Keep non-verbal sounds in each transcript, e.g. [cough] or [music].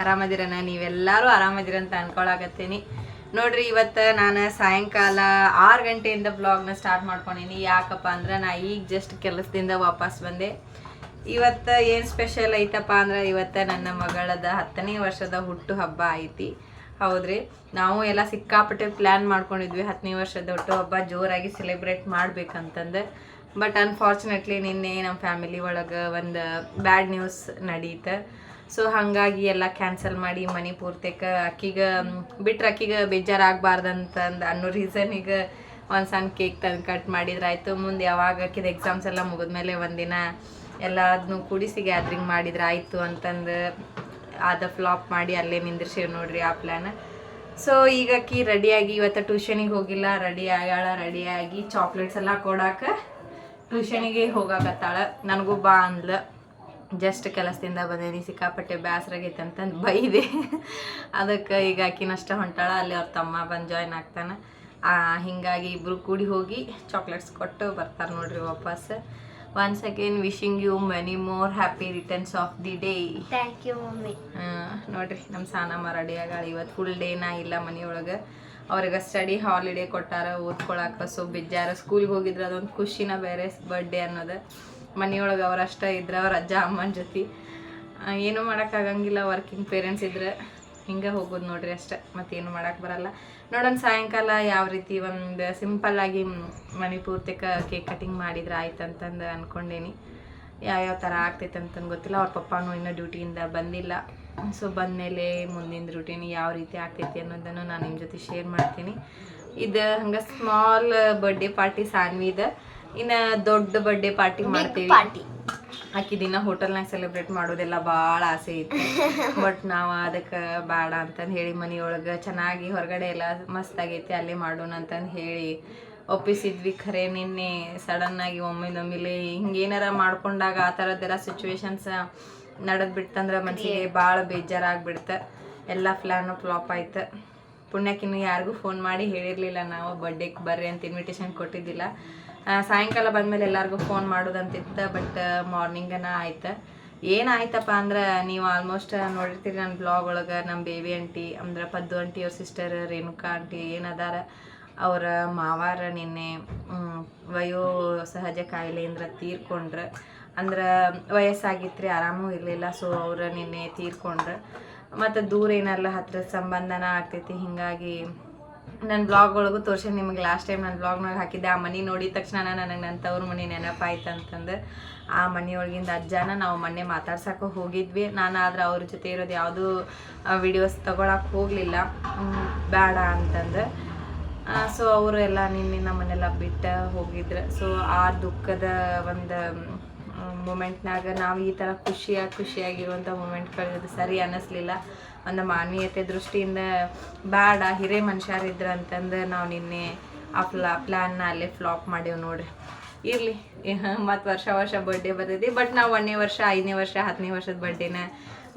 ಆರಾಮದಿರನ ನೀವೆಲ್ಲರೂ ಆರಾಮದಿರ ಅಂತ ಅನ್ಕೊಳಕತ್ತೀನಿ. ನೋಡ್ರಿ, ಇವತ್ತು ನಾನು ಸಾಯಂಕಾಲ ಆರು ಗಂಟೆಯಿಂದ ಬ್ಲಾಗ್ನ ಸ್ಟಾರ್ಟ್ ಮಾಡ್ಕೊಂಡೀನಿ. ಯಾಕಪ್ಪ ಅಂದ್ರೆ ನಾ ಈಗ ಜಸ್ಟ್ ಕೆಲಸದಿಂದ ವಾಪಸ್ ಬಂದೆ. ಇವತ್ತು ಏನು ಸ್ಪೆಷಲ್ ಐತಪ್ಪ ಅಂದ್ರೆ ಇವತ್ತು ನನ್ನ ಮಗಳದ ಹತ್ತನೇ ವರ್ಷದ ಹುಟ್ಟು ಹಬ್ಬ ಐತಿ. ಹೌದ್ರಿ? ನಾವು ಎಲ್ಲ ಸಿಕ್ಕಾಪಟ್ಟೆ ಪ್ಲ್ಯಾನ್ ಮಾಡ್ಕೊಂಡಿದ್ವಿ ಹತ್ತನೇ ವರ್ಷದ ಹುಟ್ಟು ಹಬ್ಬ ಜೋರಾಗಿ ಸೆಲೆಬ್ರೇಟ್ ಮಾಡ್ಬೇಕಂತಂದು. ಬಟ್ ಅನ್ಫಾರ್ಚುನೇಟ್ಲಿ ನಿನ್ನೆ ನಮ್ಮ ಫ್ಯಾಮಿಲಿ ಒಳಗೆ ಒಂದು ಬ್ಯಾಡ್ ನ್ಯೂಸ್ ನಡೀತ. ಸೊ ಹಾಗಾಗಿ ಎಲ್ಲ ಕ್ಯಾನ್ಸಲ್ ಮಾಡಿ ಮನೆ ಪೂರ್ತಿಕ ಅಕ್ಕಿಗೆ ಬಿಟ್ರೆ ಅಕ್ಕಿಗೆ ಬೇಜಾರಾಗಬಾರ್ದಂತಂದು ಅನ್ನೋ ರೀಸನಿಗೆ ಒಂದು ಸಣ್ಣ ಕೇಕ್ ತಂದು ಕಟ್ ಮಾಡಿದ್ರಾಯ್ತು. ಮುಂದೆ ಯಾವಾಗ ಅಕ್ಕಿದ ಎಕ್ಸಾಮ್ಸ್ ಎಲ್ಲ ಮುಗಿದ್ಮೇಲೆ ಒಂದಿನ ಎಲ್ಲ ಅದನ್ನು ಕೂಡಿಸಿ ಗ್ಯಾದ್ರಿಂಗ್ ಮಾಡಿದ್ರೆ ಆಯಿತು ಅಂತಂದು ಅದ ಫ್ಲಾಪ್ ಮಾಡಿ ಅಲ್ಲೇ ನಿಂದಿರ್ಸೇವ್ ನೋಡ್ರಿ ಆ ಪ್ಲ್ಯಾನ್ ಸೊ ಈಗ ಅಕ್ಕಿ ರೆಡಿಯಾಗಿ ಇವತ್ತು ಟ್ಯೂಷನಿಗೆ ಹೋಗಿಲ್ಲ. ರೆಡಿ ಆಗ್ಯಾಳ ರೆಡಿಯಾಗಿ ಚಾಕ್ಲೇಟ್ಸ್ ಎಲ್ಲ ಕೊಡಾಕ ಟ್ಯೂಷನಿಗೆ ಹೋಗಾಕತ್ತಾಳ. ನನಗೂ ಬಾ ಅಂದ್ಲ. ಜಸ್ಟ್ ಕೆಲಸದಿಂದ ಬಂದೇನಿ ಸಿಕ್ಕಾಪಟ್ಟೆ ಬೇಸರಾಗೈತೆ ಅಂತಂದು ಬೈದೆ. ಅದಕ್ಕೆ ಈಗ ಆಕಿನಷ್ಟ ಹೊಂಟಾಳ ಅಲ್ಲಿ ಅವ್ರ ತಮ್ಮ ಬಂದು ಜಾಯ್ನ್ ಆಗ್ತಾನೆ. ಹಿಂಗಾಗಿ ಇಬ್ಬರು ಕೂಡಿ ಹೋಗಿ ಚಾಕ್ಲೇಟ್ಸ್ ಕೊಟ್ಟು ಬರ್ತಾರೆ ನೋಡ್ರಿ ವಾಪಸ್. Once again wishing you many more happy returns of the day thank you mummy ನೋಡ್ರಿ ನಮ್ಮ ಸಾನ ರೆಡಿ ಆಗಾಳ. ಇವತ್ತು ಫುಲ್ ಡೇನಾ ಇಲ್ಲ ಮನೆಯೊಳಗೆ. ಅವ್ರಿಗೆ ಸ್ಟಡಿ ಹಾಲಿಡೇ ಕೊಟ್ಟಾರ ಓದ್ಕೊಳಕ್ಕೆ ಸೊ ಬಿಜ್ಜಾರ ಸ್ಕೂಲ್ಗೆ ಹೋಗಿದ್ರೆ ಅದೊಂದು ಖುಷಿನ ಬೇರೆ ಬರ್ಡೇ ಅನ್ನೋದು. ಮನೆಯೊಳಗೆ ಅಷ್ಟೇ ಇದ್ರೆ ಅವ್ರ ಅಜ್ಜ, ಅಮ್ಮನ ಜೊತೆ. ಏನು ಮಾಡೋಕ್ಕಾಗಂಗಿಲ್ಲ ವರ್ಕಿಂಗ್ ಪೇರೆಂಟ್ಸ್ ಇದ್ರೆ ಹಿಂಗೆ ಹೋಗೋದು ನೋಡ್ರಿ ಅಷ್ಟೇ, ಮತ್ತೇನು ಮಾಡೋಕೆ ಬರಲ್ಲ. ನೋಡೋಣ ಸಾಯಂಕಾಲ ಯಾವ ರೀತಿ ಒಂದು ಸಿಂಪಲ್ಲಾಗಿ ಮನೆ ಪೂರ್ತಿಕ ಕೇಕ್ ಕಟಿಂಗ್ ಮಾಡಿದ್ರೆ ಆಯ್ತು ಅಂತಂದು ಅಂದ್ಕೊಂಡೇನಿ ಯಾವ್ಯಾವ ಥರ ಆಗ್ತೈತೆ ಅಂತಂದು ಗೊತ್ತಿಲ್ಲ, ಅವ್ರ ಪಪ್ಪಾನು ಇನ್ನೂ ಡ್ಯೂಟಿಯಿಂದ ಬಂದಿಲ್ಲ. ಸೊ ಬಂದಮೇಲೆ ಮುಂದಿನ ರೂಟೀನ್ ಯಾವ ರೀತಿ ಆಗ್ತೈತಿ ಅನ್ನೋದನ್ನು ನಾನು ನಿಮ್ಮ ಜೊತೆ ಶೇರ್ ಮಾಡ್ತೀನಿ. ಇದು ಹಂಗೆ ಸ್ಮಾಲ್ ಬರ್ಡೇ ಪಾರ್ಟಿ ಸಾನ್ವಿದ. ಇನ್ನು ದೊಡ್ಡ ಬರ್ಡೇ ಪಾರ್ಟಿ ಮಾಡ್ತೀವಿ. ಪಾರ್ಟಿ ಆಕಿ ದಿನ ಹೋಟೆಲ್ನಾಗ ಸೆಲೆಬ್ರೇಟ್ ಮಾಡೋದೆಲ್ಲ ಭಾಳ ಆಸೆ ಇತ್ತು. ಬಟ್ ನಾವು ಅದಕ್ಕೆ ಬೇಡ ಅಂತಂದು ಹೇಳಿ ಮನೆಯೊಳಗೆ ಚೆನ್ನಾಗಿ ಹೊರಗಡೆ ಎಲ್ಲ ಮಸ್ತ್ ಆಗೈತಿ ಅಲ್ಲೇ ಮಾಡೋಣ ಅಂತಂದು ಹೇಳಿ ಒಪ್ಪಿಸಿದ್ವಿ. ಖರೆ ನಿನ್ನೆ ಸಡನ್ನಾಗಿ ನಮ್ಮಿಲೆ ಹಿಂಗೇನಾರ ಮಾಡ್ಕೊಂಡಾಗ ಆ ಥರದ್ದೆಲ್ಲ ಸಿಚುವೇಶನ್ಸ್ ನಡೆದ್ ಬಿಡ್ತಂದ್ರೆ ಮನಸ್ಸಿಗೆ ಭಾಳ ಬೇಜಾರಾಗ್ಬಿಡ್ತು. ಎಲ್ಲ ಪ್ಲ್ಯಾನು ಫ್ಲಾಪ್ ಆಯ್ತು. ಪುಣ್ಯಕ್ಕಿನ್ನು ಯಾರಿಗೂ ಫೋನ್ ಮಾಡಿ ಹೇಳಿರಲಿಲ್ಲ ನಾವು ಬರ್ಡೇಗೆ ಬರ್ರಿ ಅಂತ ಇನ್ವಿಟೇಷನ್ ಕೊಟ್ಟಿದ್ದಿಲ್ಲ. ಸಾಯಂಕಾಲ ಬಂದಮೇಲೆ ಎಲ್ಲರಿಗೂ ಫೋನ್ ಮಾಡೋದಂತಿತ್ತು ಬಟ್ ಮಾರ್ನಿಂಗನ ಆಯ್ತು. ಏನಾಯ್ತಪ್ಪ ಅಂದ್ರೆ, ನೀವು ಆಲ್ಮೋಸ್ಟ್ ನೋಡಿರ್ತೀರಿ ನನ್ನ ಬ್ಲಾಗ್ ಒಳಗೆ ನಮ್ಮ ಬೇಬಿ ಆಂಟಿ ಅಂದ್ರೆ ಪದ್ದು ಆಂಟಿ ಅವ್ರ ಸಿಸ್ಟರ್ ರೇಣುಕಾ ಆಂಟಿ ಏನದಾರ ಅವರ ಮಾವಾರ ನಿನ್ನೆ ವಯೋ ಸಹಜ ಕಾಯಿಲೆಯಿಂದ ತೀರ್ಕೊಂಡ್ರೆ. ಅಂದ್ರೆ ವಯಸ್ಸಾಗಿತ್ತು ರೀ ಆರಾಮೂ ಇರಲಿಲ್ಲ ಸೊ ಅವ್ರು ನಿನ್ನೆ ತೀರ್ಕೊಂಡ್ರೆ. ಮತ್ತು ದೂರ ಏನಲ್ಲ ಹತ್ರ ಸಂಬಂಧನ ಆಗ್ತೈತಿ, ಹಿಂಗಾಗಿ ನನ್ನ ಬ್ಲಾಗ್ ಒಳಗು ತೋರ್ಸಿ ನಿಮಗೆ ಲಾಸ್ಟ್ ಟೈಮ್ ನನ್ನ ಬ್ಲಾಗ್ನಾಗ ಹಾಕಿದ್ದೆ. ಆ ಮನೆ ನೋಡಿದ ತಕ್ಷಣ ನನಗೆ ನನ್ನ ತವ್ರ ಮನೆ ನೆನಪಾಯ್ತು ಅಂತಂದು ಆ ಮನೆಯೊಳಗಿಂದ ಅಜ್ಜನ ನಾವು ಮೊನ್ನೆ ಮಾತಾಡ್ಸಕ್ಕೆ ಹೋಗಿದ್ವಿ. ನಾನು ಆದ್ರೆ ಅವ್ರ ಜೊತೆ ಇರೋದು ಯಾವುದೂ ವಿಡಿಯೋಸ್ ತೊಗೊಳಕ್ಕೆ ಹೋಗಲಿಲ್ಲ. ಬೇಡ ಅಂತಂದು. ಸೊ ಅವರು ಎಲ್ಲ ನಿನ್ನೆ ನಮ್ಮನ್ನೆಲ್ಲ ಬಿಟ್ಟು ಹೋಗಿದ್ರು. ಸೊ ಆ ದುಃಖದ ಒಂದು ಮೂಮೆಂಟ್ನಾಗ ನಾವು ಈ ಥರ ಖುಷಿಯಾಗಿ ಖುಷಿಯಾಗಿರುವಂಥ ಮೂಮೆಂಟ್ ಕಳೆಯೋದು ಸರಿ ಅನ್ನಿಸ್ಲಿಲ್ಲ. ಒಂದು ಮಾನವೀಯತೆ ದೃಷ್ಟಿಯಿಂದ ಬೇಡ ಹಿರೇ ಮನುಷ್ಯರಿದ್ರು ಅಂತಂದು ನಾವು ನಿನ್ನೆ ಆ ಪ್ಲಾ ಪ್ಲ್ಯಾನ್ನ ಅಲ್ಲೇ ಫ್ಲಾಪ್ ಮಾಡೇವು ನೋಡ್ರಿ. ಇರಲಿ. ಮತ್ತು ವರ್ಷ ವರ್ಷ ಬರ್ಡೇ ಬರ್ತೈತಿ ಬಟ್ ನಾವು ಒಂದನೇ ವರ್ಷ, ಐದನೇ ವರ್ಷ ಹತ್ತನೇ ವರ್ಷದ ಬರ್ಡೇನ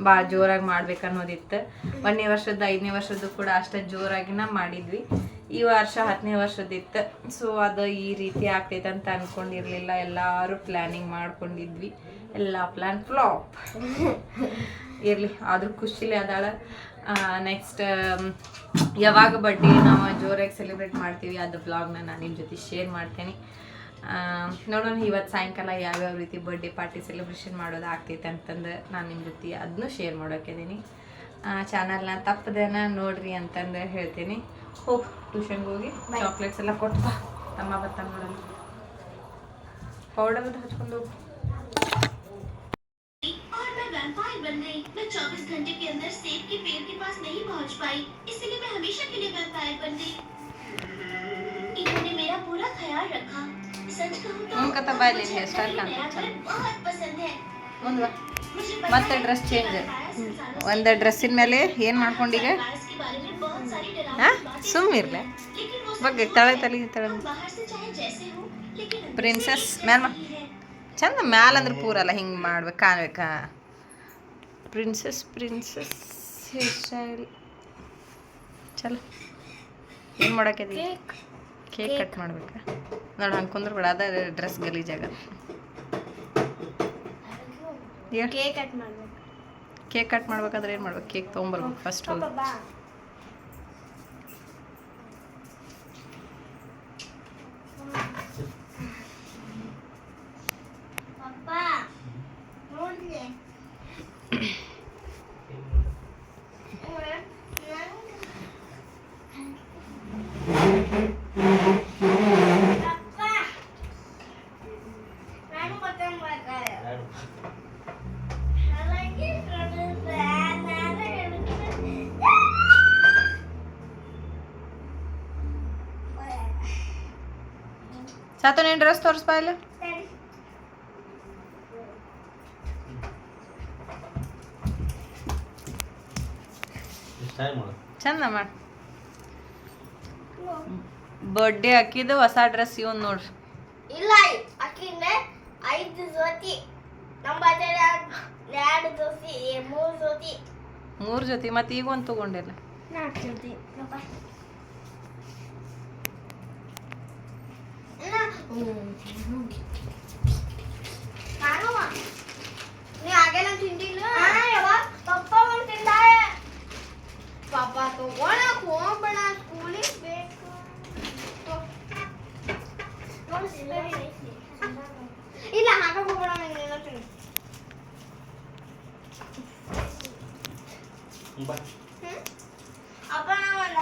ಭಾಳ ಜೋರಾಗಿ ಮಾಡ್ಬೇಕು ಅನ್ನೋದಿತ್ತು ಒಂದನೇ ವರ್ಷದ ಐದನೇ ವರ್ಷದ್ದು ಕೂಡ ಅಷ್ಟೇ ಜೋರಾಗಿನ ಮಾಡಿದ್ವಿ. ಈ ವರ್ಷ ಹತ್ತನೇ ವರ್ಷದಿತ್ತು. ಸೊ ಅದು ಈ ರೀತಿ ಆಗ್ತೈತೆ ಅಂತ ಅನ್ಕೊಂಡಿರ್ಲಿಲ್ಲ. ಎಲ್ಲರೂ ಪ್ಲ್ಯಾನಿಂಗ್ ಮಾಡ್ಕೊಂಡಿದ್ವಿ. ಎಲ್ಲ ಪ್ಲ್ಯಾನ್ ಫ್ಲಾಪ್ ಇರಲಿ, ಆದರೂ ಖುಷಿಲಿ ಅದಾಳ. ನೆಕ್ಸ್ಟ್ ಯಾವಾಗ ಬಡ್ಡಿ ನಾವು ಜೋರಾಗಿ ಸೆಲೆಬ್ರೇಟ್ ಮಾಡ್ತೀವಿ ಅದು ಬ್ಲಾಗ್ನ ನಾನು ನಿಮ್ಮ ಜೊತೆ ಶೇರ್ ಮಾಡ್ತೀನಿ. ನೋಡೋಣ, ಇವತ್ತು ಸಾಯಂಕಾಲ ಯಾವ್ಯಾವ ರೀತಿ ಬರ್ಡೇ ಪಾರ್ಟಿ ಸೆಲೆಬ್ರೇಷನ್ ಮಾಡೋದು ಆಗ್ತೈತೆ ಅಂತಂದು ನಾನು ನಿಮ್ಮ ಜೊತೆ ಅದನ್ನು ಶೇರ್ ಮಾಡೋಕಿದ್ದೀನಿ ಚಾನಲ್ನ ತಪ್ಪದೇನ ನೋಡ್ರಿ ಅಂತಂದು ಹೇಳ್ತೀನಿ. ಹೋಗಿ ಟ್ಯೂಷನ್ಗೆ ಹೋಗಿ ಚಾಕ್ಲೇಟ್ಸ್ ಎಲ್ಲ ಕೊಟ್ಟು ಬಾ ತಮ್ಮ ಬರ್ತಾನೆ ನೋಡೋಣ ಪೌಡರ್ ಹಚ್ಕೊಂಡು ಹೋಗು और मैं वैम्पायर बन गई मैं 24 घंटे के अंदर सेब के पेड़ के पास नहीं पहुंच पाई इसलिए मैं हमेशा के लिए वैम्पायर बन गई इन्होंने मेरा पूरा ख्याल रखा सच कहूं तो उनका तो बाय ले मुझे लिया, स्टार अपना ही काम नया अच्छा। घर बहुत पसंद है ಮುಂದೆ ಬಾ मुझे ಮತ್ತೆ ಡ್ರೆಸ್ ಚೇಂಜ್ ಒಂದು ಡ್ರೆಸ್ಸಿನ ಮೇಲೆ ಏನು ಮಾಡ್ಕೊಂಡೀಗ ಸುಮ್ಮಿರ್ಲೆ ಬಗ್ಗೆ ತಳೆ ತಲೆ ತಳೆ ಪ್ರಿನ್ಸಸ್ ಮ್ಯಾಲ ಚಂದ ಮ್ಯಾಲ ಅಂದ್ರೆ ಪೂರಲ್ಲ ಹಿಂಗೆ ಮಾಡ್ಬೇಕು ಕಾಣ್ಬೇಕಾ ಪ್ರಿನ್ಸಸ್ ಪ್ರಿನ್ಸಸ್ ಹೇರ್ ಸ್ಟೈಲ್ ಚಲೋ ಏನು ಮಾಡೋಕ್ಕಿದೆ ಕೇಕ್ ಕಟ್ ಮಾಡ್ಬೇಕಾ ನೋಡಿ ಹಂಗೆ ಕುಂದ್ರಬೇಡ ಅದ ಡ್ರೆಸ್ ಗಲೀಜಾಗ ಕೇಕ್ ಕಟ್ ಮಾಡ್ಬೇಕಾದ್ರೆ ಏನು ಮಾಡ್ಬೇಕು ಕೇಕ್ ತೊಗೊಂಬರ್ಬೇಕು ಫಸ್ಟ್ ಹೋಗಿ ಸಾತು ನೀನು ಡ್ರೆಸ್ ತೋರಿಸ್ಬಾ ಇಲ್ಲ? ಚಂದ ಮಾಡಿ. ಬರ್ಡೇ ಹಾಕಿದ್ದು ಹೊಸ ಡ್ರೆಸ್ ಇವನ್ ನೋಡ್ರಿ. ಇಲ್ಲ ಅಕ್ಕಿಂದ ಐದು ಜೊತಿ ನಮ್ಮ ಎರಡು ಮೂರು ಜೊತೆ ಮೂರು ಜೊತೆ ಮತ್ತೆ ಈಗ ಒಂದು ತಗೊಂಡಿಲ್ಲ. ನಾಲ್ಕು ಜೊತೆ ನಾನು ನೀ ಹಾಗೆಲ್ಲ ತಿಂದಿಲ್ಲ ಪಪ್ಪ ಒಂದು ತಿಂದಾಯ ಪಾಪ ತಗೊಳಕ್ ಹೋಗ್ಬೇಡ ಸ್ಕೂಲಿಗೆ ಬೇಕು ಇಲ್ಲ ಹಾಕಕ್ ಹೋಗ್ಬೇಡ ನಂಗೆ ಹೇಳ್ತೀನಿ ಹ್ಮ್? ಅಪ್ಪ ನಾ ಒಂದು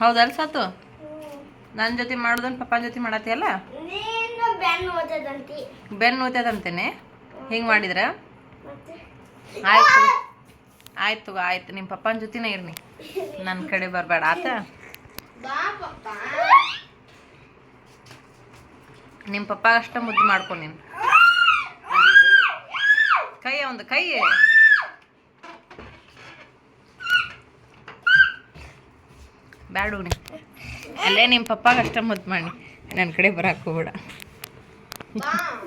ಹೌದಲ್ಲ ಸಾತು? ನನ್ನ ಜೊತೆ ಮಾಡೋದನ್ನ ಪಪ್ಪನ ಜೊತೆ ಮಾಡತ್ತೀಯಲ್ಲ? ನೀನು ಬೆನ್ನು ಓದ್ಯದಂತೇನೆ ಹಿಂಗೆ ಮಾಡಿದ್ರ? ಆಯ್ತು. ಆಯ್ತು ಆಯ್ತು. ನಿಮ್ಮ ಪಪ್ಪನ ಜೊತೆನೇ ಇರ್ನಿ. ನನ್ನ ಕಡೆ ಬರಬೇಡ ಆತ? ನಿಮ್ ಪಪ್ಪ. ನಿಮ್ಮ ಪಪ್ಪ ಅಷ್ಟ ಮುದ್ದು ಮಾಡ್ಕೊ ನೀನು. ಕೈಯ ಒಂದು ಕೈ ಬ್ಯಾಡು ಅಲ್ಲೇ ನಿಮ್ಮ ಪಪ್ಪಾಗ ಅಷ್ಟ ಮುದ್ದು ಮಾಡಿ. ನನ್ನ ಕಡೆ ಬರಕ್ಕೆ ಹೋಗ್ಬೇಡ.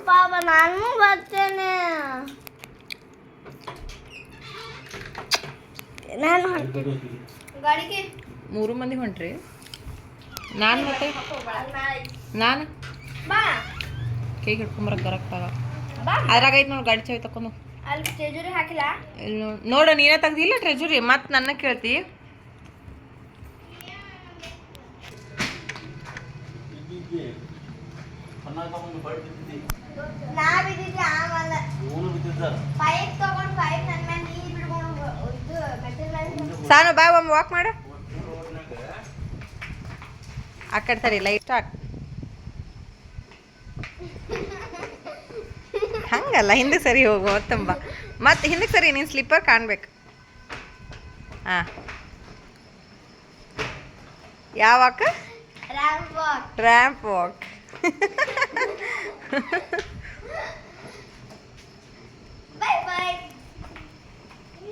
ಪಾಪ ನಾನು ಬರ್ತೇನೆ. ನಾನು ಗಾಡಿಗೆ? ಮೂರು ಮಂದಿ ಹೊಂಟ್ರಿ. ನಾನು ಮತ್ತೆ? ನಾನು? ಬಾ. ಕೈ ಹಿಡ್ಕೊಂಬರಕ್ಕೆ ಬರಕ್ಕಾಗ ಬಾ. ಅದ್ರಾಗ ಐತೆ ನೋಡಿ ಗಾಡಿ ಚಾವಿ ತಕೊಂಡು ಹಾಕಿಲ್ಲ? ಇಲ್ಲಿ ನೋಡ ನೀನೇ ತೆಗ್ದಿಲ್ಲ ಟ್ರೆಜುರಿ ಮತ್ತೆ ನನ್ನ ಕೇಳ್ತಿ. ಬಿದ್ದಿದ್ದಿ ಒಂದು ಬಡ್ ಬಿದ್ದಿದ್ದಿ. ನಾ ಬಿದ್ದಿದ್ದೆ ಆಮೇಲೆ. ಇವನು ಬಿದ್ದಿದ್ದ. ಪೈಪ್ ತಗೊಂಡು ಪೈಪ್ ನನ್ನ ಮೇಲೆ ನೀರು ಬಿಡ್ಕೊಂಡು ಇದು ಸಾನು ಬಾ ಒಮ್ಮೆ ವಾಕ್ ಮಾಡು. ಆ ಕಡೆ ಸರಿ ಲೈಟ್ ಸ್ಟಾರ್ಟ್ ಹಂಗಲ್ಲ ಹಿಂದೆ ಸರಿ ಹೋಗು ತುಂಬ ಮತ್ತೆ ಹಿಂದೆ ಸರಿ ನೀನು ಸ್ಲಿಪ್ಪರ್ ಕಾಣ್ಬೇಕು. ಹಾಂ ಯಾವಾಗ ರ್ಯಾಂಪ್ ವಾಕ್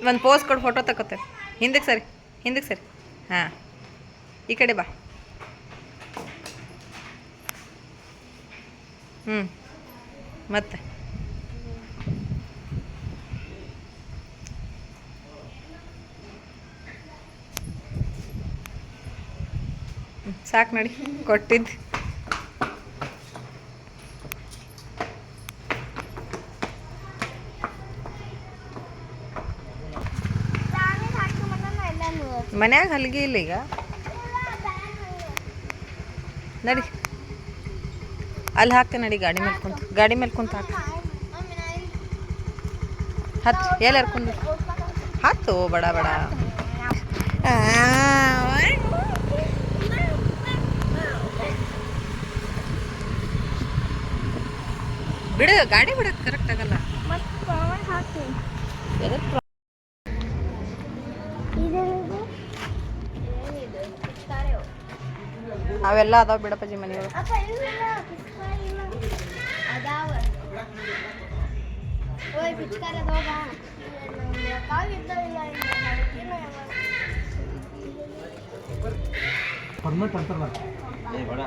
ಒಂದು ಪೋಸ್ ಕೊಡು ಫೋಟೋ ತಗೋತೇವೆ ಹಿಂದಕ್ಕೆ ಸರಿ ಹಿಂದಕ್ಕೆ ಸರಿ. ಹಾಂ. ಈ ಕಡೆ ಬಾ. ಹ್ಞೂ ಮತ್ತೆ. ಸಾಕು ನೋಡಿ ಕೊಟ್ಟಿದ್ದು ಮನ್ಯಾಗ ಹಲ್ಗೆ ಇಲ್ಲ ಈಗ? ನಡಿ. ಅಲ್ಲಿ ಹಾಕ್ತೆ ನಡಿ, ಗಾಡಿ ಮೇಲೆ ಕುಂತ, ಗಾಡಿ ಮೇಲೆ ಕುಂತು ಹಾಕ. ಹತ್ತು ಎಲ್ಲಿ ಹರ್ಕೊಂಡು ಹತ್ತು, ಬಡ ಬಡ. ಬಿಡು ಗಾಡಿ ಬಿಡಕ್ಕೆ ಕರೆಕ್ಟ್ ಆಗಲ್ಲ. ಅವೆಲ್ಲ ಅದಾವ ಬಿಡಪ್ಪಾಜಿ ಮನೆಯೊಳಗೆ ಪರ್ಮನೆಂಟ್ ಅಂತಾರಲ್ಲ ಏ ಬೇಡ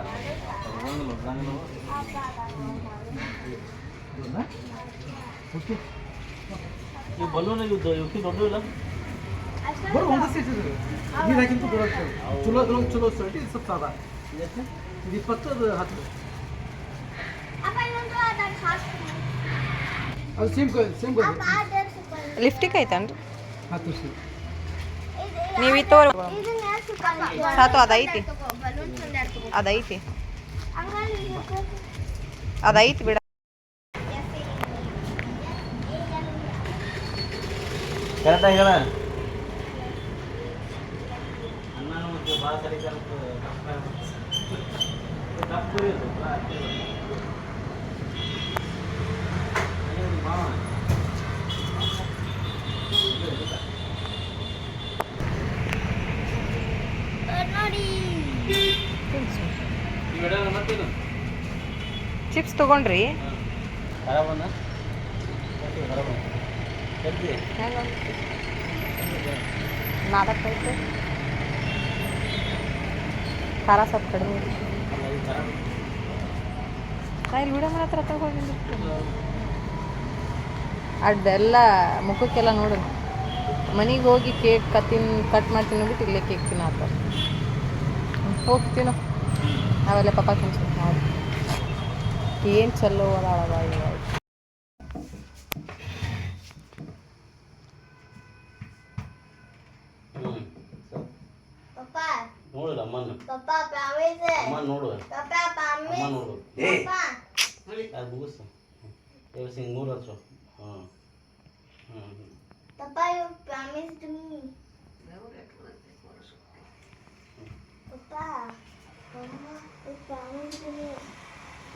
ಹೊಡ್ದಂಗಿಲ್ಲ, ಹೊಡ್ದಂಗಿಲ್ಲ. ಹೌದಾ? ಓಕೆ ಈ ಬಲೂನ್ ಇದ್ದು ಇವಕ್ಕೆ ದೊಡ್ಡ ಇಲ್ಲ ಬರೋ ಒಂದೇ ಸೈಜ್ ಇದೆ ನೀರು ಹಾಕಿಂತ ಬರೋದು ಚಲೋ ಅದ್ರೊಳಗೆ ಚಲೋ ಸೈಟ್ ಇದು ಸ್ವಲ್ಪ ಸಾದಾ ಇದಕ್ಕೆ ಇದು ಇಪ್ಪತ್ತು ಅದು ಹತ್ತು ಅಪ್ಪ ಇನ್ನೊಂದು ಅದಕ್ಕೆ ಹಾಕ್ತೀನಿ ಅದು ಸೇಮ್ ಸೇಮ್ ಅಪ್ಪ ಅದಕ್ಕೆ ಲಿಫ್ಟಿಗೆ ಐತೇನ್ರಿ ಹತ್ತು ವರ್ಷ ನೀವು ಈ ತೋರ್ ಇದನ್ನ ಯಾಕೆ ಸುಕ್ಕ ಸಾತು ಅದೈತಿ ಬಲೂನ್ಸ್ ಒಂದು ಎರಡು ತಗೋ ಅದೈತಿ ಹಂಗಾಗಿ ಇದಕ್ಕೆ ಅದೈತಿ ಬಿಡ ಕರೆಕ್ಟಾಗಿ ಹೇಳ ಅಣ್ಣನ ಮತ್ತೆ ಭಾಳ ಕರಿತಾರೆ ತಪ್ಪು ಇದು ಮಾವ ನೋಡಿ ಇವೆಲ್ಲ ಮತ್ತೇನು ಚಿಪ್ಸ್ ತಗೊಂಡ್ರಿ. ಖರಾಬ್ ಅನ್ನ ಖರಾಬ್ ನಾಲ್ಕೈತೆ ಖಾರ ಸ್ವಲ್ಪ ಕಡಿಮೆ ಇಲ್ಲಿ ವಿಡಿಯೋ ಹತ್ರ ತಗೊಂಡು ಅದೆಲ್ಲ ಮುಖಕ್ಕೆಲ್ಲ ನೋಡು. ಮನೆಗೆ ಹೋಗಿ ಕೇಕ್ ಕತ್ತಿನ ಕಟ್ ಮಾಡಿ ತಿನ್ನೋಬಿಟ್ಟು ಇಲ್ಲೇ ಕೇಕ್ ತಿನ್ನತ್ತ ಹೋಗ್ತೀನೋ ಅವೆಲ್ಲ ಪಪ್ಪ ತಿನ್ಸು ನೋಡಿ. ಏನು ಚಲೋ ಅದಾಳವ ಇವಾಗ ಹ್ಞೂ ಪಪ್ಪ ನೋಡಿಲ್ಲ ಅಮ್ಮನ ಪಪ್ಪ ಪ್ರಾಮಿಸ್ ಅಮ್ಮ ನೋಡು ಅಮ್ಮ ನೋಡು ಪಪ್ಪ ಅದು ಮುಗಿಸು ಎವ್ರಿ ಸಿಂಗ್ ಮೂರು ಹಚ್ಚು ಹಾಂ ಹ್ಞೂ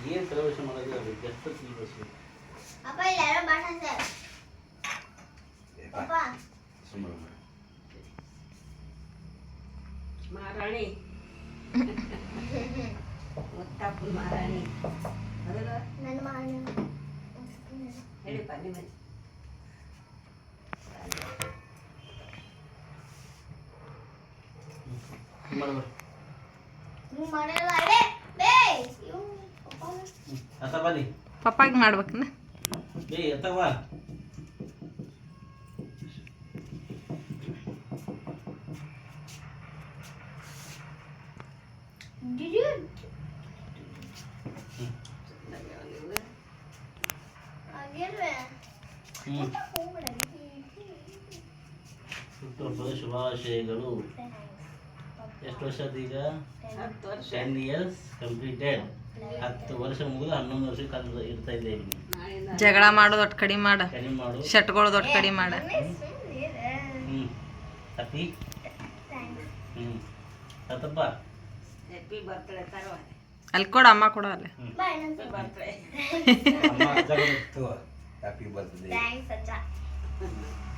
ಏನು ಸೆಲೆಬ್ರೇಷನ್ ಮಾಡೋದಿಲ್ಲ ಅದು ಎಷ್ಟು ಸೆಲೆಬ್ರೇಷನ್ ಅಪ್ಪ ಇಲ್ಲಿ ಯಾರೋ ಭಾಷಣ ಸರ್ ಪಪ್ಪ. ಸುಮ್ಮನೆ ಮಹಾರಾಣಿ ಮುತ್ತಪ್ಪನ ಮಹಾರಾಣಿ ಹೌದಲ್ಲ ನನ್ನ ಮಾಡ ಹೇಳಿಪ್ಪ ನಿಮ್ಮ ಮಾಡ್ಬೇಡಿ ನೀವು ಮಾಡಲ್ಲ ಅಡೆ ಬೇ ಇವು ಪಪ್ಪ ಅತ್ತ ಬನ್ನಿ ಪಪ್ಪಾಗಿ ಮಾಡ್ಬೇಕಂದ ಏ ಎತ್ತವಾ ಎಷ್ಟು ವರ್ಷ ಆಯ್ತು ಈಗ ಹತ್ತು ವರ್ಷ. ಟೆನ್ ಇಯರ್ಸ್ ಕಂಪ್ಲೀಟೆಡ್ ಹತ್ತು ವರ್ಷ ಮುಗಿದು ಹನ್ನೊಂದು ವರ್ಷ ಅದು ಇರ್ತಾ ಇದ್ದೇವೆ ಜಗಳ ಮಾಡೋದು ಒಟ್ಟು ಕಡಿಮೆ ಮಾಡ. ಕಡಿಮೆ ಮಾಡು. ಶಟ್ಗಳದು ಒಟ್ಟು ಕಡಿಮೆ ಮಾಡ. ಹ್ಞೂ ಹ್ಯಾಪಿ ಹ್ಞೂ ಹ್ಯಾಪಿ ಬರ್ತ್ಡೇ ತರುವ ಅಲ್ಲಿ ಕೊಡ ಅಮ್ಮ ಕೊಡ ಅಲ್ಲಿ. Happy birthday. ಥ್ಯಾಂಕ್ಸ್ ಅಜ್ಜ.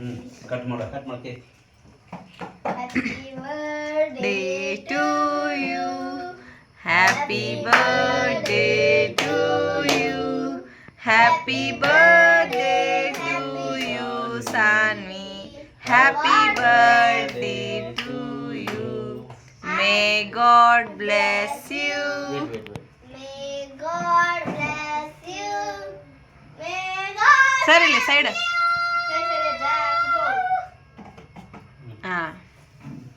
ಹ್ಞೂ ಕಟ್ ಮಾಡು cut ಮಾಡ್ಕೆ happy birthday Day to you. Happy birthday to you. Happy birthday to you, Sanvi. Happy birthday to you. May God bless you. Wait wait wait may God bless you may God ಸರಿ side ಸರಿ ಸರಿ ಅಜ್ಜ ಕೂತ್ಕೋ. ಹಾ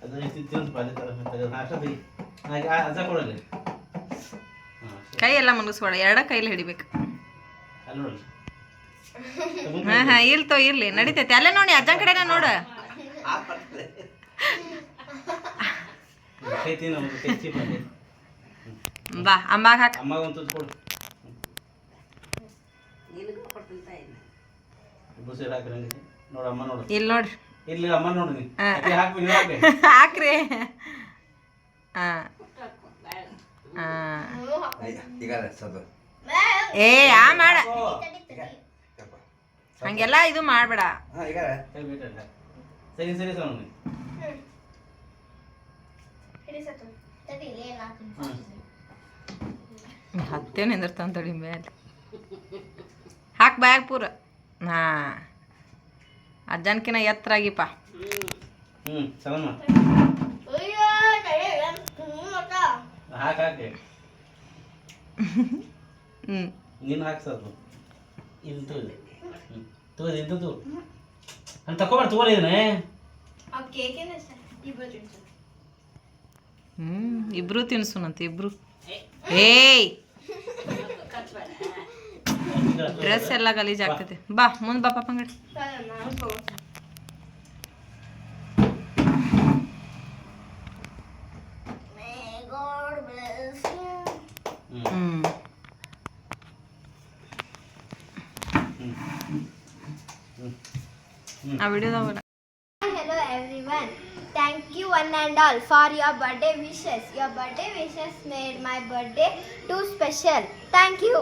ಅದು ತಿಂದು ಬಾಲ್ಯ ತರ ನಾಷ್ಟ ಬೈ ಹಾಗೆ ಆ ಅಜ್ಜ ಕೊಡಲಿ ಹಾಂ ಕೈ ಎಲ್ಲ ಎರಡ ಕೈಲಿ ಹಿಡಿಬೇಕು. ಹಾ ಹಾ ಇಲ್ತೋ ಇರ್ಲಿ ನಡಿತೈತಿ ಅಲ್ಲೇ ನೋಡಿ ಅಜ್ಜನ ಕಡೆನ ನೋಡ. ಬಾ ಅಮ್ಮಾಗ ಹಾಕ. ಅಮ್ಮ ನೋಡು. ಇಲ್ಲಿ ನೋಡ್ರಿ. ಇಲ್ಲಿ ಅಮ್ಮ ನೋಡಿ [laughs] ಹಾಕ್ರಿ. ಹಾ. ಹಾ. ಈಗ ಏ ಆ ಮಾಡ. ಹಂಗೆಲ್ಲ ಇದು ಮಾಡ್ಬೇಡ. ಸರಿ ಸರಿ ಸರ್ ನೀನು ಹಿಡಿಸತ್ತು ತಡಿ ಇಲ್ಲೇ ನಾಲ್ಕು ಹ್ಞೂ ಹತ್ತೇ ನಿಂದಿರ್ತಾನ ತಡಿ ಮೇಲೆ. ಹಾಕ್ ಬ್ಯಾಗ್ ಪೂರ. ಹಾ. ಅಜ್ಜನ್ಕಿನ ಎತ್ತರಾಗಿಪ್ಪ. ಹ್ಞೂ ನೀನು ಹಾಕಿ ಸರ್ ಇದು ಹ್ಞೂ ತೋ ನಾನು ತಗೋರಿ ಇದನ್ನೇ ತಿನ್ಸುನಂತ ಇಬ್ರು. ಏಯ್. ಡ್ರೆಸ್ ಎಲ್ಲ ಗಲೀಜ್ ಆಗ್ತೈತಿ ಬಾ ಮುಂದ್ ಬಾ ಪಾಪ ಅಂಗಡಿ ನಾನು ತಗೋತೀನಿ May God bless you. ಹ್ಞೂ ಹ್ಮ್ ಆ ವಿಡಿಯೋದಾಗ Hello everyone. Thank you one and all for your birthday wishes. Your birthday wishes made my birthday too special. Thank you.